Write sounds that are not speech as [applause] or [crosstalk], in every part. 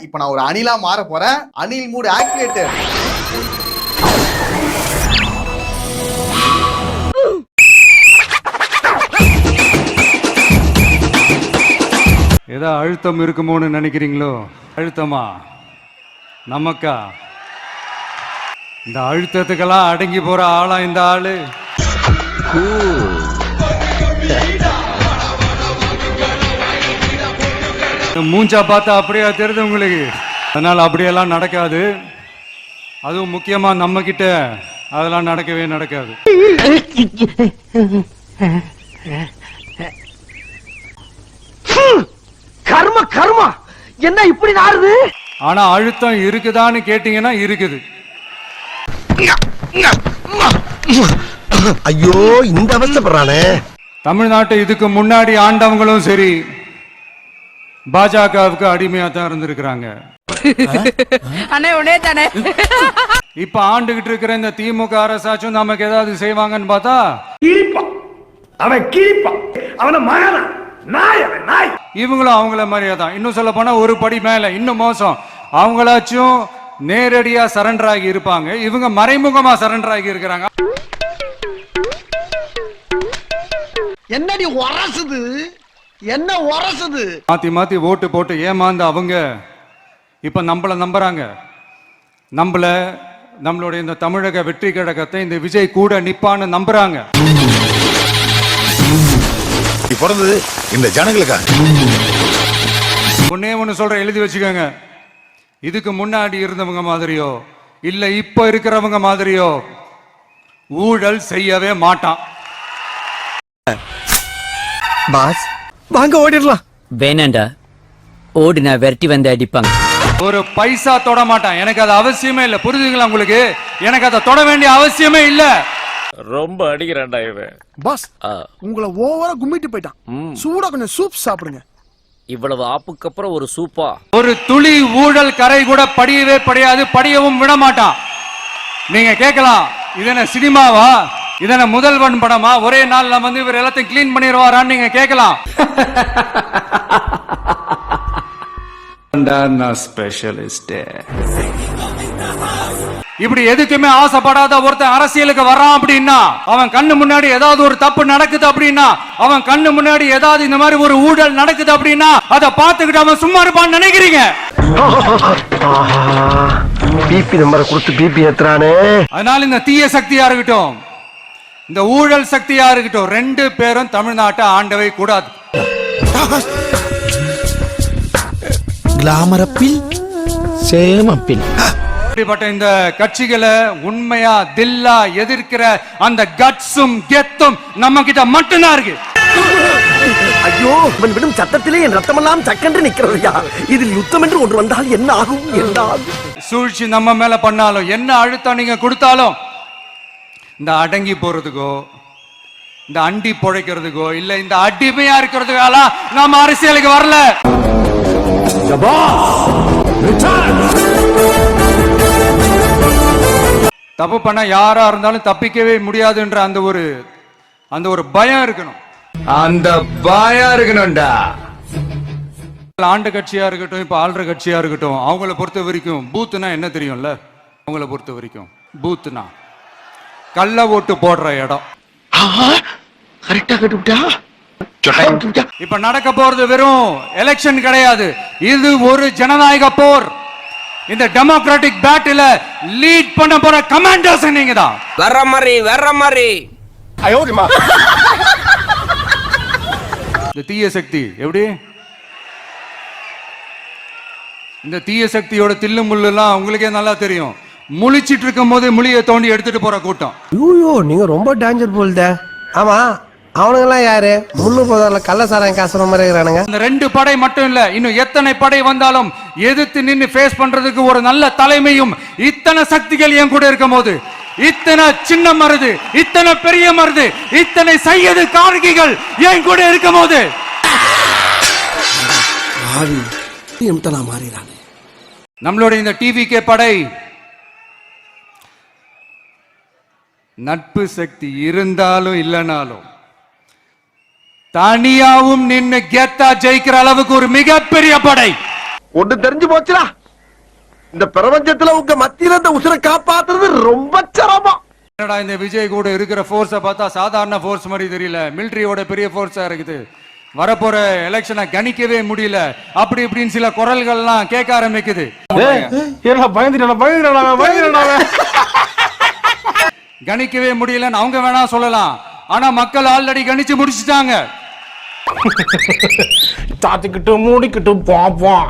இப்ப நான் ஒரு அணிலா மாற போறேன். அணில் மூடு ஆக்டிவேட்டர் ஏதோ அழுத்தம் இருக்குமோன்னு நினைக்கிறீங்களோ? அழுத்தமா? நமக்கா? இந்த அழுத்தத்துக்கெல்லாம் அடங்கி போற ஆளா இந்த ஆளு? [laughs] மூஞ்சா பார்த்தா அப்படியே தெரியுது உங்களுக்கு? அதனால அப்படியெல்லாம் நடக்காது. அதுவும் முக்கியமா நம்ம கிட்ட அதெல்லாம் நடக்கவே நடக்காது. கர்ம கர்மா! என்ன இப்படி நாறுது? ஆனா அழுத்தம் இருக்குதான்னு கேட்டீங்கன்னா இருக்குது. ஐயோ இந்த அவஸ்தப்படுறானே. தமிழ்நாட்டை இதுக்கு முன்னாடி ஆண்டவங்களும் சரி பாஜகவுக்கு அடிமையா தான் இருந்திருக்கிறாங்க. அண்ணே உடனே தானே. இப்ப ஆண்டுகிட்டு இருக்கிற இந்த திமுக அரசாச்சும் நமக்கு ஏதாவது செய்வாங்கன்னு பார்த்தா? கிழிப்பான் அவன் கிழிப்பான் அவன மகனா. நாய் அவன் நாய். இவங்களும் அவங்கள மாதிரியே தான். இன்னும் சொல்ல போனா ஒரு படி மேல இன்னும் மோசம். அவங்களாச்சும் நேரடியா சரண்டர் ஆகி இருப்பாங்க. இவங்க மறைமுகமா சரண்டர் ஆகி இருக்கிறாங்க. என்னடி உரசுது? என்ன உரசுது? மாத்தி மாத்தி ஓட்டு போட்டு ஏமாந்து அவங்க இப்ப நம்மள நம்புறாங்க. நம்மள நம்மளுடைய இந்த தமிழக வெற்றி கழகத்தை இந்த விஜய் கூட நிப்பான்னு நம்புறாங்க. பிறந்தது இந்த ஜனங்களுக்கா ஒன்னே ஒண்ணு சொல்ற எழுதி வச்சுக்கோங்க. இதுக்கு முன்னாடி இருந்தவங்க மாதிரியோ இல்ல இப்ப இருக்கிறவங்க மாதிரியோ ஊழல் செய்யவே மாட்டான். பாஸ் வாங்க ஓடிடலாம். வேணாண்டா. ஓடினா விரட்டி வந்து அடிப்பாங்க. ஒரு பைசா தொட மாட்டான். எனக்கு அது அவசியமே இல்ல. புரியுதுங்களா உங்களுக்கு? எனக்கு அதை தொட வேண்டிய அவசியமே இல்ல. ரொம்ப அடிக்கிறான்டா இவன். பாஸ் ஆ, உங்களை ஓவரா கும்மிட்டு போயிட்டான். சூடா கொஞ்சம் சூப் சாப்பிடுங்க. இவ்வளவு ஆப்புக்கு அப்புறம் ஒரு சூப்பா? ஒரு துளி ஊழல் கரை கூட படியவே படியாது படியவும் விட மாட்டான். நீங்க கேட்கலாம் இது என்ன சினிமாவா? இது என்ன முதல்வன் படமா? ஒரே நாள்ல வந்து இவர் எல்லாத்தையும் க்ளீன் பண்ணிடுவாரான்னு நீங்க கேட்கலாம். ஸ்பெஷலிஸ்ட் இப்படி எதுக்குமே ஆசைப்படாத ஒருத்தன் அரசியலுக்கு வர்றான் அப்படின்னா அவன் கண்ணு முன்னாடி ஏதாவது ஒரு தப்பு நடக்குது அப்படின்னா அவன் கண்ணு முன்னாடி ஏதாவது இந்த மாதிரி ஒரு ஊழல் நடக்குது அப்படின்னா அதை பார்த்துக்கிட்டு அவன் சும்மா இருப்பான்னு நினைக்கிறீங்க. பிபி நம்பரை கொடுத்து பிபி ஏத்துறானே. அதனால இந்த தீய சக்தியா இருக்கட்டும். இந்த ஊழல் சக்தியா இருக்கட்டும் ரெண்டு பேரும் தமிழ்நாட்டை ஆண்டவை கூடாது. கிளாமர் அப்பில் சேம் அப்பில் இப்படிப்பட்ட இந்த கட்சிகளை உண்மையா தில்லா எதிர்க்கிற அந்த கட்ஸும் கெத்தும் நம்ம கிட்ட மட்டும்தான் இருக்கு. ஐயோ இவன் விடும் சத்தத்திலே என் ரத்தமெல்லாம் சக்கென்று நிக்கிறதையா இதில் யுத்தம் என்று ஒன்று வந்தால் என்ன ஆகும்? என்ன ஆகும்? சூழ்ச்சி நம்ம மேல பண்ணாலும் என்ன அழுத்தம் நீங்க கொடுத்தாலும் இந்த அடங்கி போறதுக்கோ இந்த அண்டி பொழைக்கிறதுக்கோ இல்ல இந்த அடிமையா இருக்கிறதுக்கால நாம அரசியலுக்கு வரல. தப்பு பண்ண யாரா இருந்தாலும் தப்பிக்கவே முடியாதுன்ற அந்த ஒரு அந்த ஒரு பயம் இருக்கணும். அந்த பயம் இருக்கணும்டா. ஆண்டு கட்சியா இருக்கட்டும் இப்ப ஆள்ற கட்சியா இருக்கட்டும் அவங்கள பொறுத்த வரைக்கும் பூத்துனா என்ன தெரியும்ல? அவங்கள பொறுத்த வரைக்கும் பூத்துனா கள்ள ஓட்டு போடுற இடம். கரெக்டா கட்டுவிட்டா இப்ப நடக்க போறது வெறும் எலெக்ஷன் கிடையாது. இது ஒரு ஜனநாயக போர். இந்த டெமோக்ராட்டிக் பேட்டில லீட் பண்ண போற கமாண்டர்ஸ் நீங்க தான். வர்ற மாதிரி வர்ற மாதிரி. இந்த தீய சக்தி எப்படி? இந்த தீய சக்தியோட தில்லு முள்ளுலாம் உங்களுக்கே நல்லா தெரியும். முழிச்சிட்டு இருக்கும் போது முழியை தோண்டி எடுத்துட்டு போற கூட்டம். ஐயோ நீங்க ரொம்ப டேஞ்சர் போல்த. ஆமா அவனுங்கெல்லாம் யாரு? முள்ளு போதால கள்ள சாராயம் காசுற மாதிரி இருக்கிறானுங்க. இந்த ரெண்டு படை மட்டும் இல்ல இன்னும் எத்தனை படை வந்தாலும் எதிர்த்து நின்னு ஃபேஸ் பண்றதுக்கு ஒரு நல்ல தலைமையும் இத்தனை சக்திகள் என் கூட இருக்கும் போது இத்தனை சின்ன மருது இத்தனை பெரிய மருது இத்தனை சையது கார்கிகள் என் கூட இருக்கும் போது. நம்மளுடைய இந்த டிவிகே படை நட்பு சக்தி இருந்தாலும் இல்லைனாலும் தனியாவும் நின்னு கெத்தா ஜெயிக்கிற அளவுக்கு ஒரு மிகப்பெரிய படை. ஒண்ணு தெரிஞ்சு போச்சுடா. இந்த பிரபஞ்சத்துல உங்க மத்தியில இந்த உசுரை காப்பாத்துறது ரொம்ப சிரமம். என்னடா இந்த விஜய் கூட இருக்கிற ஃபோர்ஸை பார்த்தா சாதாரண ஃபோர்ஸ் மாதிரி தெரியல. மிலிட்டரியோட பெரிய ஃபோர்ஸா இருக்குது. வரப்போற எலெக்ஷனை கணிக்கவே முடியல. அப்படி இப்படின்னு சில குரல்கள்லாம் கேட்க ஆரம்பிக்குது. கணிக்கவே முடியலன்னு அவங்க வேணா சொல்லலாம். ஆனா மக்கள் ஆல்ரெடி கணிச்சு முடிச்சிட்டாங்க. [laughs] சாத்திக்கிட்டு மூடிக்கிட்டு பாப்போம்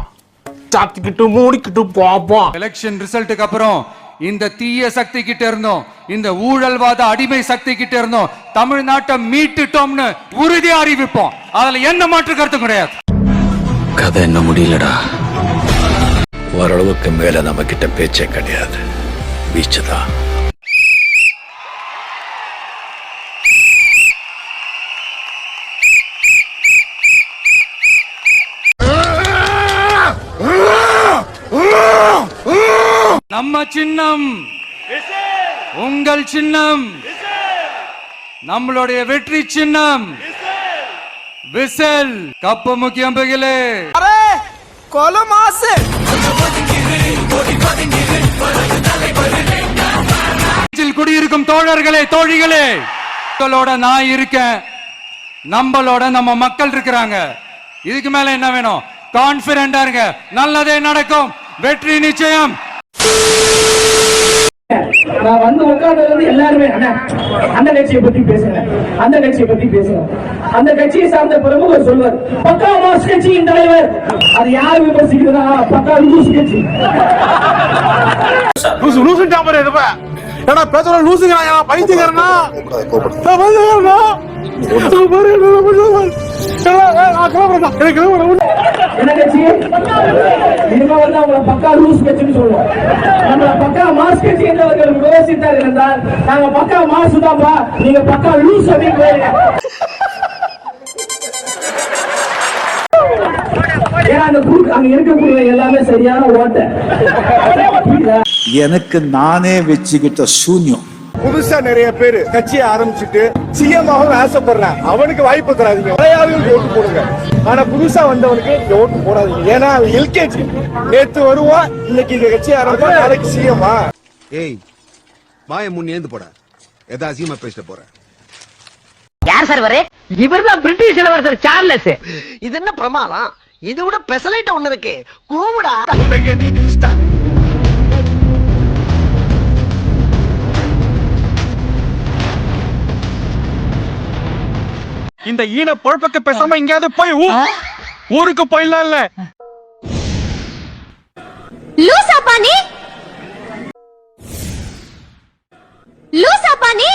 சாத்திக்கிட்டு மூடிக்கிட்டு பாப்போம் எலெக்ஷன் ரிசல்ட்டுக்கு அப்புறம் இந்த தீய சக்தி கிட்ட இருந்தோம். இந்த ஊழல்வாத அடிமை சக்தி கிட்ட இருந்தோம். தமிழ்நாட்டை மீட்டுட்டோம்னு உறுதியா அறிவிப்போம். அதுல எந்த மாற்று கருத்து கிடையாது. கதை என்ன முடியலடா. ஓரளவுக்கு மேல நம்ம கிட்ட பேச்சே கிடையாது. பீச்சு தான் நம்ம சின்னம். உங்கள் சின்னம். நம்மளுடைய வெற்றி சின்னம். விசில். கப்பு முக்கியம் பகிலே நெஞ்சில் குடியிருக்கும் தோழர்களே தோழிகளே உங்களோட நான் இருக்கேன். நம்மளோட நம்ம மக்கள் இருக்கிறாங்க. இதுக்கு மேல என்ன வேணும்? கான்பிடண்டா இருங்க. நல்லதே நடக்கும். வெற்றி நிச்சயம். நான் வந்து உட்கார்ந்தது வந்து எல்லாருமே அண்ணா அந்த கட்சியை பத்தி பேசுங்க. அந்த கட்சியை பத்தி பேசுங்க. அந்த கட்சியை சார்ந்த பிரமுகர் சொல்வார் பக்கா மாஸ் கட்சியின் தலைவர். அது யார் விமர்சிக்கிறதா? பக்கா லூஸ் கட்சி. லூசு லூசு டாம்பர் எதுப்பா ஏடா பேசுற? பைத்தியக்காரனா? நான் பைத்தியக்காரனா? பைத்தியக்காரன். பக்கா லூஸ் கட்சின்னு சொல்லுவோம் நம்மள பக்கா மாஸ் கட்சி என்றவர்கள் விமர்சித்தார்கள் என்றால் நாங்க பக்கா மாசு தான்ப்பா நீங்க பக்கா லூஸ் அப்படின்னு ஏன்னா அந்த குரூப் அங்க இருக்கக்கூடிய எல்லாமே சரியான ஓட்டை? எனக்கு நானே வச்சுக்கிட்ட சூன்யம். புதுசா நிறைய பேர் கட்சியை ஆரம்பிச்சுட்டு சிஎம் ஆகவும் ஆசைப்படுறேன். அவனுக்கு வாய்ப்பு தராதீங்க. பழையாளுக்கு ஓட்டு போடுங்க. ஆனா புதுசா வந்தவனுக்கு நீங்க ஓட்டு போடாதீங்க. ஏன்னா அவன் எல்கேஜி. நேத்து வருவான் இன்னைக்கு இந்த கட்சி ஆரம்பிச்சா நாளைக்கு சிஎம்மா. ஏய் வாய முன் ஏந்து போட. எதா அசிங்கமா பேசிட்டு போற. யார் சார் வரே இவர்தான் பிரிட்டிஷ் இளவரசர் சார்லஸ். இது என்ன பிரமாதம்? இது விட பெசலைட் ஒண்ணு இருக்கு. கூவுடா இந்த ஈன பொழப்புக்கு பேசாம எங்கேயாவது போய் ஊருக்கு போயிடலாம் இல்ல. லூசா பாணி? லூசா பாணி?